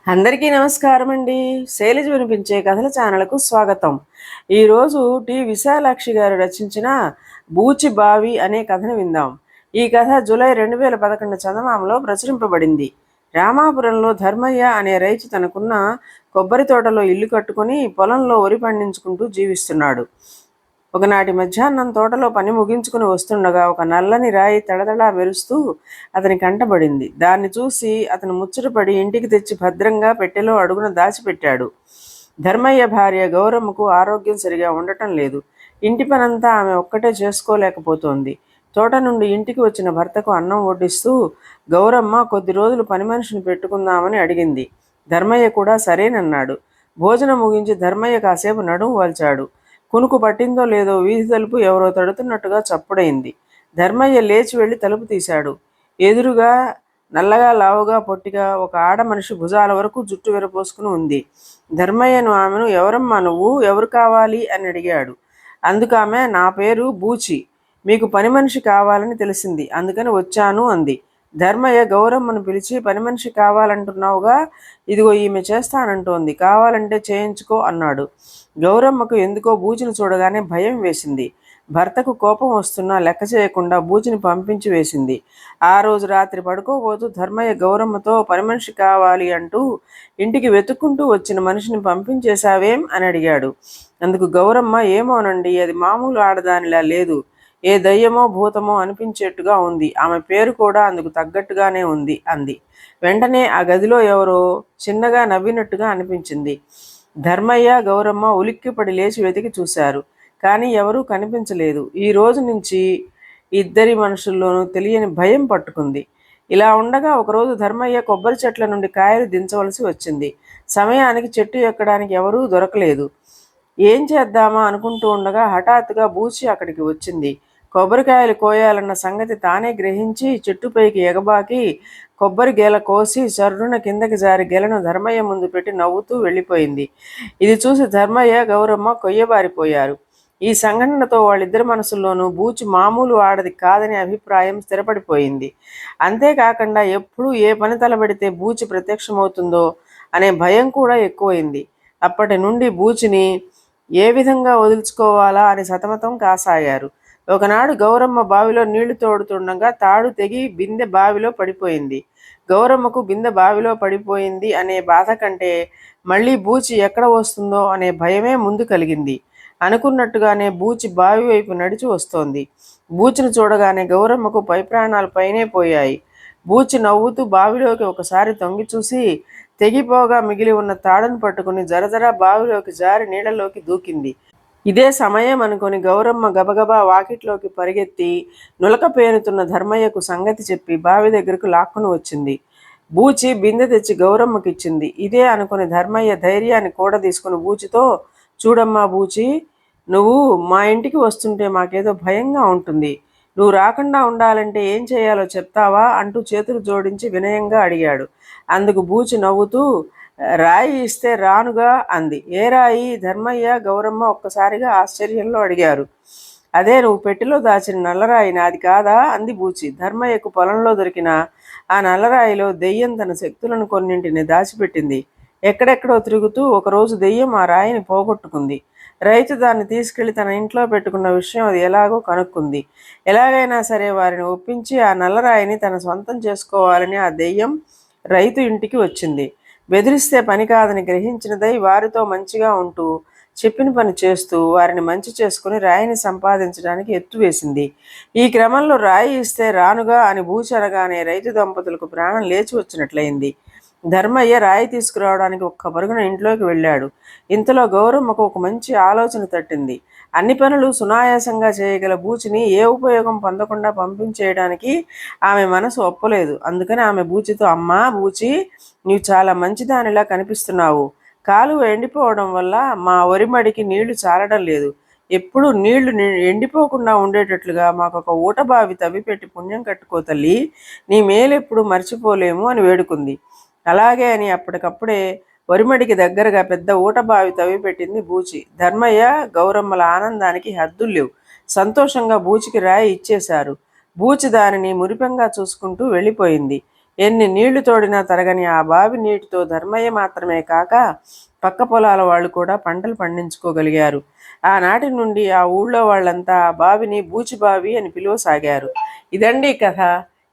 అందరికీ నమస్కారం అండి. శైలజ వినిపించే కథల ఛానల్కు స్వాగతం. ఈరోజు టి విశాలాక్షి గారు రచించిన బూచి బావి అనే కథను విందాం. ఈ కథ జూలై రెండు వేల పదకొండు చందమామలో ప్రచురింపబడింది. రామాపురంలో ధర్మయ్య అనే రైతు తనకున్న కొబ్బరి తోటలో ఇల్లు కట్టుకుని పొలంలో వరి పండించుకుంటూ జీవిస్తున్నాడు. ఒకనాటి మధ్యాహ్నం తోటలో పని ముగించుకుని వస్తుండగా ఒక నల్లని రాయి తడతడా మెరుస్తూ అతని కంటబడింది. దాన్ని చూసి అతను ముచ్చటపడి ఇంటికి తెచ్చి భద్రంగా పెట్టెలో అడుగున దాచిపెట్టాడు. ధర్మయ్య భార్య గౌరమ్మకు ఆరోగ్యం సరిగా ఉండటం లేదు. ఇంటి పనంతా ఆమె ఒక్కటే చేసుకోలేకపోతోంది. తోట నుండి ఇంటికి వచ్చిన భర్తకు అన్నం వడ్డిస్తూ గౌరమ్మ కొద్ది రోజులు పని మనిషిని పెట్టుకుందామని అడిగింది. ధర్మయ్య కూడా సరేనన్నాడు. భోజనం ముగించి ధర్మయ్య కాసేపు నడుము వాల్చాడు. కునుకు పట్టిందో లేదో వీధి తలుపు ఎవరో తడుతున్నట్టుగా చప్పుడైంది. ధర్మయ్య లేచి వెళ్ళి తలుపు తీశాడు. ఎదురుగా నల్లగా లావుగా పొట్టిగా ఒక ఆడ మనిషి భుజాల వరకు జుట్టు విరపోసుకుని ఉంది. ధర్మయ్యను ఆమెను ఎవరమ్మా నువ్వు? ఎవరు కావాలి? అని అడిగాడు. అందుకు ఆమె నా పేరు బూచి. మీకు పని మనిషి కావాలని తెలిసింది. అందుకని వచ్చాను అంది. ధర్మయ్య గౌరమ్మను పిలిచి పని మనిషి కావాలంటున్నావుగా ఇదిగో ఈమె చేస్తానంటోంది. కావాలంటే చేయించుకో అన్నాడు. గౌరమ్మకు ఎందుకో బూచిని చూడగానే భయం వేసింది. భర్తకు కోపం వస్తున్నా లెక్క చేయకుండా బూచిని పంపించి వేసింది. ఆ రోజు రాత్రి పడుకోబోతూ ధర్మయ్య గౌరమ్మతో పని మనిషి కావాలి అంటూ ఇంటికి వెతుక్కుంటూ వచ్చిన మనిషిని పంపించేశావేం అని అడిగాడు. అందుకు గౌరమ్మ ఏమోనండి అది మామూలు ఆడదానిలా లేదు. ఏ దయ్యమో భూతమో అనిపించేట్టుగా ఉంది. ఆమె పేరు కూడా అందుకు తగ్గట్టుగానే ఉంది అంది. వెంటనే ఆ గదిలో ఎవరో చిన్నగా నవ్వినట్టుగా అనిపించింది. ధర్మయ్య గౌరమ్మ ఉలిక్కిపడి లేచి వెతికి చూశారు కానీ ఎవరూ కనిపించలేదు. ఈ రోజు నుంచి ఇద్దరి మనుషుల్లోనూ తెలియని భయం పట్టుకుంది. ఇలా ఉండగా ఒకరోజు ధర్మయ్య కొబ్బరి చెట్ల నుండి కాయలు దించవలసి వచ్చింది. సమయానికి చెట్టు ఎక్కడానికి ఎవరూ దొరకలేదు. ఏం చేద్దామా అనుకుంటూ ఉండగా హఠాత్తుగా బూచి అక్కడికి వచ్చింది. కొబ్బరికాయలు కోయాలన్న సంగతి తానే గ్రహించి చెట్టుపైకి ఎగబాకి కొబ్బరి గెల కోసి సర్రున కిందకి జారి గెలను ధర్మయ్య ముందు పెట్టి నవ్వుతూ వెళ్ళిపోయింది. ఇది చూసి ధర్మయ్య గౌరమ్మ కొయ్యబారిపోయారు. ఈ సంఘటనతో వాళ్ళిద్దరి మనసుల్లోనూ బూచి మామూలు ఆడది కాదనే అభిప్రాయం స్థిరపడిపోయింది. అంతేకాకుండా ఎప్పుడు ఏ పని తలబడితే బూచి ప్రత్యక్షమవుతుందో అనే భయం కూడా ఎక్కువైంది. అప్పటి నుండి బూచిని ఏ విధంగా వదులుచుకోవాలా అని సతమతం కాసాగారు. ఒకనాడు గౌరమ్మ బావిలో నీళ్ళు తోడుతుండగా తాడు తెగి బిందె బావిలో పడిపోయింది. గౌరమ్మకు బిందె బావిలో పడిపోయింది అనే బాధ కంటే మళ్ళీ బూచి ఎక్కడ వస్తుందో అనే భయమే ముందు కలిగింది. అనుకున్నట్టుగానే బూచి బావి వైపు నడిచి వస్తోంది. బూచిని చూడగానే గౌరమ్మకు పై ప్రాణాలు పైనే పోయాయి. బూచి నవ్వుతూ బావిలోకి ఒకసారి తొంగి చూసి తెగిపోగా మిగిలి ఉన్న తాడును పట్టుకుని జరజర బావిలోకి జారి నీళ్ళలోకి దూకింది. ఇదే సమయం అనుకుని గౌరమ్మ గబగబా వాకిట్లోకి పరిగెత్తి నులక పేరుతున్న ధర్మయ్యకు సంగతి చెప్పి బావి దగ్గరకు లాక్కుని వచ్చింది. బూచి బిందె తెచ్చి గౌరమ్మకిచ్చింది. ఇదే అనుకుని ధర్మయ్య ధైర్యాన్ని కూడా తీసుకుని బూచితో చూడమ్మా బూచి నువ్వు మా ఇంటికి వస్తుంటే మాకేదో భయంగా ఉంటుంది. నువ్వు రాకుండా ఉండాలంటే ఏం చేయాలో చెప్తావా? అంటూ చేతులు జోడించి వినయంగా అడిగాడు. అందుకు బూచి నవ్వుతూ రాయి ఇస్తే రానుగా అంది. ఏ రాయి? ధర్మయ్య గౌరమ్మ ఒక్కసారిగా ఆశ్చర్యంలో అడిగారు. అదే నువ్వు పెట్టెలో దాచిన నల్లరాయి నాది కాదా? అంది బూచి. ధర్మయ్యకు పొలంలో దొరికిన ఆ నల్లరాయిలో దెయ్యం తన శక్తులను కొన్నింటిని దాచిపెట్టింది. ఎక్కడెక్కడో తిరుగుతూ ఒకరోజు దెయ్యం ఆ రాయిని పోగొట్టుకుంది. రైతు దాన్ని తీసుకెళ్ళి తన ఇంట్లో పెట్టుకున్న విషయం అది ఎలాగో కనుక్కుంది. ఎలాగైనా సరే వారిని ఒప్పించి ఆ నల్లరాయిని తన సొంతం చేసుకోవాలని ఆ దెయ్యం రైతు ఇంటికి వచ్చింది. బెదిరిస్తే పని కాదని గ్రహించినదై వారితో మంచిగా ఉంటూ చెప్పిన పని చేస్తూ వారిని మంచి చేసుకుని రాయిని సంపాదించడానికి ఎత్తు వేసింది. ఈ క్రమంలో రాయి ఇస్తే రానుగా అని భూచనగానే రైతు దంపతులకు ప్రాణం లేచి వచ్చినట్లయింది. ధర్మయ్య రాయి తీసుకురావడానికి ఒక్క పరుగున ఇంట్లోకి వెళ్ళాడు. ఇంతలో గౌరమ్మకు ఒక మంచి ఆలోచన తట్టింది. అన్ని పనులు సునాయాసంగా చేయగల బూచిని ఏ ఉపయోగం పొందకుండా పంపించేయడానికి ఆమె మనసు ఒప్పలేదు. అందుకని ఆమె బూచితో అమ్మా బూచి నీవు చాలా మంచిదానిలా కనిపిస్తున్నావు. కాలువ ఎండిపోవడం వల్ల మా ఒరిమడికి నీళ్ళు చాలడం లేదు. ఎప్పుడు నీళ్ళు ఎండిపోకుండా ఉండేటట్లుగా మాకు ఒక ఊటబావి తవ్విపెట్టి పుణ్యం కట్టుకో తల్లి. నీ మేలెప్పుడు మర్చిపోలేము అని వేడుకుంది. అలాగే అని అప్పటికప్పుడే వరిమడికి దగ్గరగా పెద్ద ఊటబావి తవ్విపెట్టింది బూచి. ధర్మయ్య గౌరమ్మల ఆనందానికి హద్దులు లేవు సంతోషంగా బూచికి రాయి ఇచ్చేశారు. బూచి దానిని మురిపంగా చూసుకుంటూ వెళ్ళిపోయింది. ఎన్ని నీళ్ళు తోడినా తరగని ఆ బావి నీటితో ధర్మయ్య మాత్రమే కాక పక్క పొలాల వాళ్ళు కూడా పంటలు పండించుకోగలిగారు. ఆనాటి నుండి ఆ ఊళ్ళో వాళ్ళంతా ఆ బావిని బూచి బావి అని పిలువసాగారు. ఇదండి కథ.